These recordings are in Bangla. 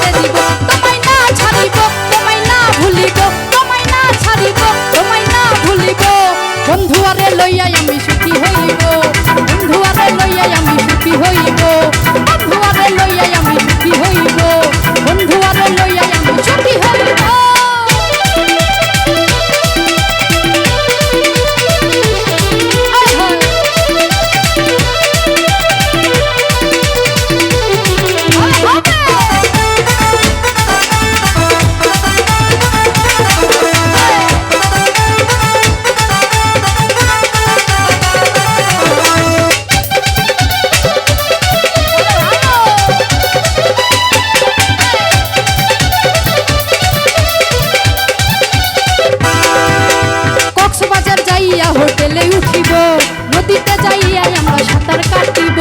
te go. যাইয়া হোটেলে উঠিব, নদীতে যাইয়া আমরা সাঁতার কাটিব।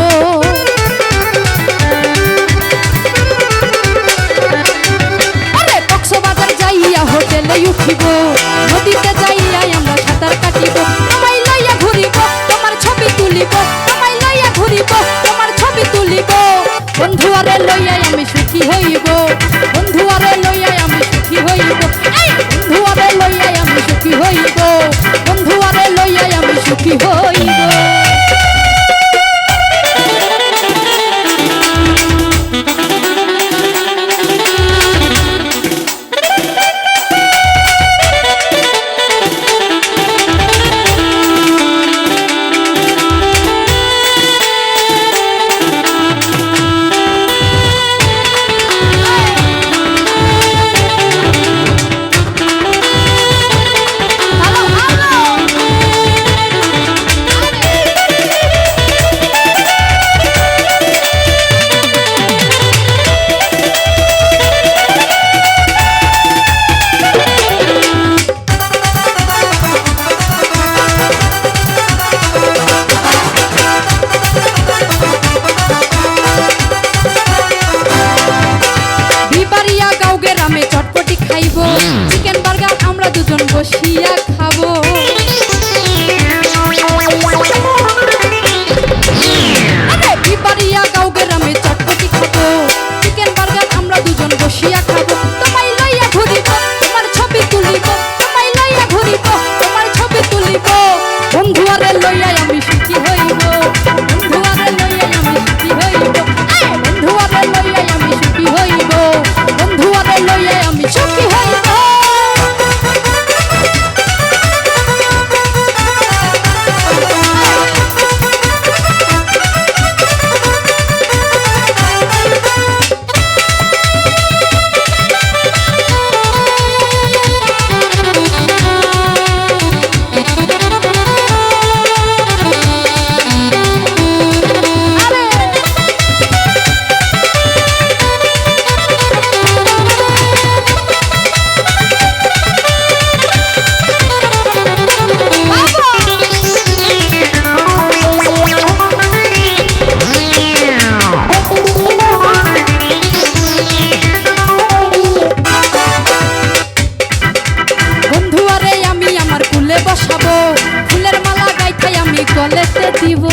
আরে কক্সবাজার যাইয়া হোটেলে উঠিব, নদীতে যাইয়া আমরা সাঁতার কাটিব। তোমায় লইয়া ঘুরিব, তোমার ছবি তুলিব তোমায় লইয়া ঘুরিব, তোমার ছবি তুলিব। বন্ধু আরে লইয়া দুজন বসিয়া ফুলে বসাবো ফুলের মালা গাইতে আমি কলেতে দিব।